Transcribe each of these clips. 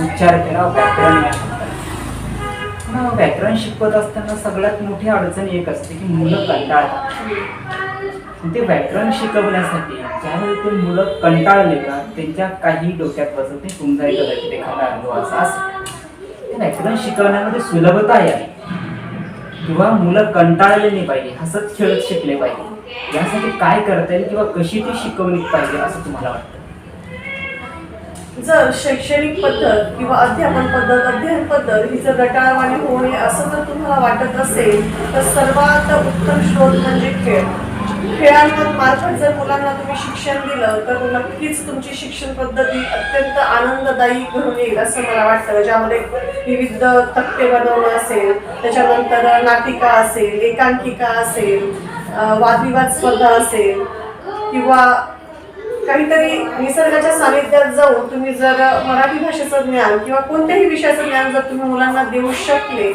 उच्चार केला व्याकरण या व्याकरण शिकवत असताना सगळ्यात मोठी अडचण एक असते की मुलं कंटाळतात. ते व्याकरण शिकवण्यासाठी ज्यावेळी ते मुलं कंटाळले का त्यांच्या काही डोक्यात बसत नाही तुमचा एक कदाचित एखादा अनुभव असा असेल ते व्याकरण शिकवण्यामध्ये सुलभता यावी. किंवा मुलं कंटाळले नाही पाहिजे हसत खेळत शिकले पाहिजे. यासाठी काय करता येईल किंवा कशी ती शिकवली पाहिजे असं तुम्हाला वाटतं? जर शैक्षणिक पद्धत किंवा अध्यापन पद्धत अध्ययन पद्धत ही जर रटाळवाणी होणे असं जर तुम्हाला वाटत असेल तर सर्वात उत्तम स्रोत म्हणजे खेळ. खेळांमार्फत जर मुलांना तुम्ही शिक्षण दिलं तर नक्कीच तुमची शिक्षण पद्धती अत्यंत आनंददायी घडून येईल असं मला वाटतं. ज्यामध्ये विविध तक्ते बनवणं असेल त्याच्यानंतर नाटिका असेल एकांकिका असेल वादविवाद स्पर्धा असेल किंवा काहीतरी निसर्गाच्या सानिध्यात जाऊन तुम्ही जर मराठी भाषेचं ज्ञान किंवा कोणत्याही विषयाचं ज्ञान जर तुम्ही मुलांना देऊ शकले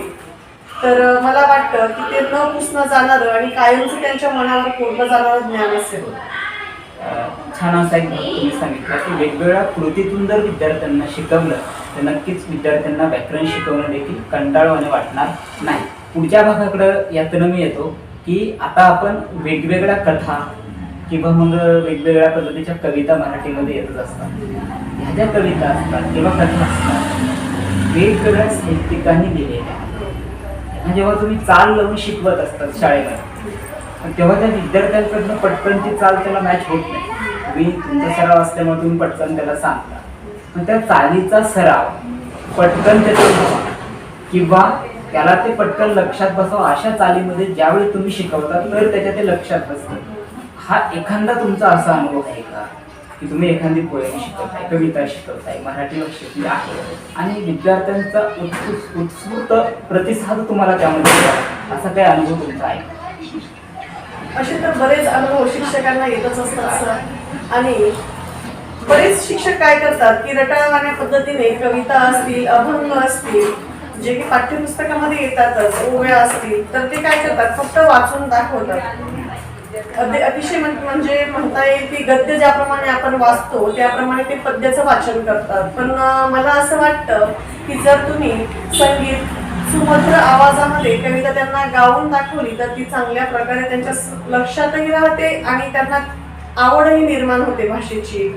तर मला वाटतं की ते न पुसणं जाणारं आणि कायमचं त्यांच्या मनावर कोरलं जाणारं ज्ञान असेल. छान असा एक तुम्ही सांगितलं की वेगवेगळ्या कृतीतून जर विद्यार्थ्यांना शिकवलं तर नक्कीच विद्यार्थ्यांना व्याकरण शिकवणं देखील कंटाळवाने वाटणार नाही. पुढच्या भागाकडं यातनं मी येतो की आता आपण वेगवेगळ्या कथा किंवा मग वेगवेगळ्या पद्धतीच्या कविता मराठीमध्ये येतच असतात. ह्या ज्या कविता असतात किंवा कथा असतात वेगवेगळ्या साहित्यिकांनी दिलेल्या आणि जेव्हा तुम्ही चाल लावून शिकवत असतात शाळेमध्ये तेव्हा त्या विद्यार्थ्यांकडनं पटकन ती चाल त्याला मॅच होत नाही. तुम्ही तुमचा सराव असल्यामुळे तुम्ही पटकन त्याला सांगता. पण त्या चालीचा सराव पटकन त्याचा किंवा त्याला ते पटकन लक्षात बसावं अशा चालीमध्ये ज्यावेळी तुम्ही शिकवता तर त्याच्या ते लक्षात बसतं. हा एखादा तुमचा असा अनुभव आहे का? की तुम्ही एखादी पोयम शिकवताय कविता शिकवताय मराठी शिकली आहे आणि विद्यार्थ्यांचा उत्सुक उत्स्फूर्त प्रतिसाद तुम्हाला त्यामध्ये असा काही अनुभव तुमचा आहे असे तर बरेच अनुभव शिक्षकांना येतच असतात सर. आणि बरेच शिक्षक काय करतात की रटाळवाण्या पद्धतीने कविता असतील अभंग असतील जे की पाठ्यपुस्तकामध्ये येतातच ओव्या असतील तर ते काय करतात? फक्त वाचून दाखवतात. अतिशय म्हणजे म्हणता येईल की गद्य ज्याप्रमाणे आपण वाचतो त्याप्रमाणे ते पद्याचं वाचन करतात. पण मला असं वाटतं की जर तुम्ही संगीत सुमधुर आवाजामध्ये कविता त्यांना गाऊन दाखवली तर ती चांगल्या प्रकारे त्यांच्या लक्षातही राहते आणि त्यांना आवडही निर्माण होते भाषेची.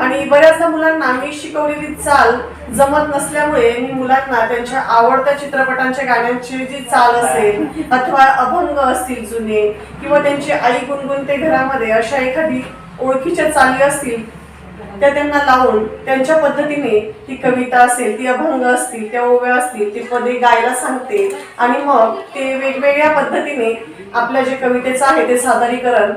आणि बऱ्याचदा मुलांना मी शिकवलेली चाल जमत नसल्यामुळे मी मुलांना त्यांच्या आवडत्या चित्रपटांच्या गाण्यांची जी चाल असेल अथवा अभंग असतील जुने किंवा त्यांची आई गुणगुणते घरामध्ये अशा एखादी ओळखीच्या चाली असतील त्या त्यांना लावून त्यांच्या पद्धतीने ती कविता असेल ती अभंग असतील त्या ओव्या असतील ती पदे गायला सांगते. आणि मग ते वेगवेगळ्या पद्धतीने आपल्या जे कवितेचं आहे ते सादरीकरण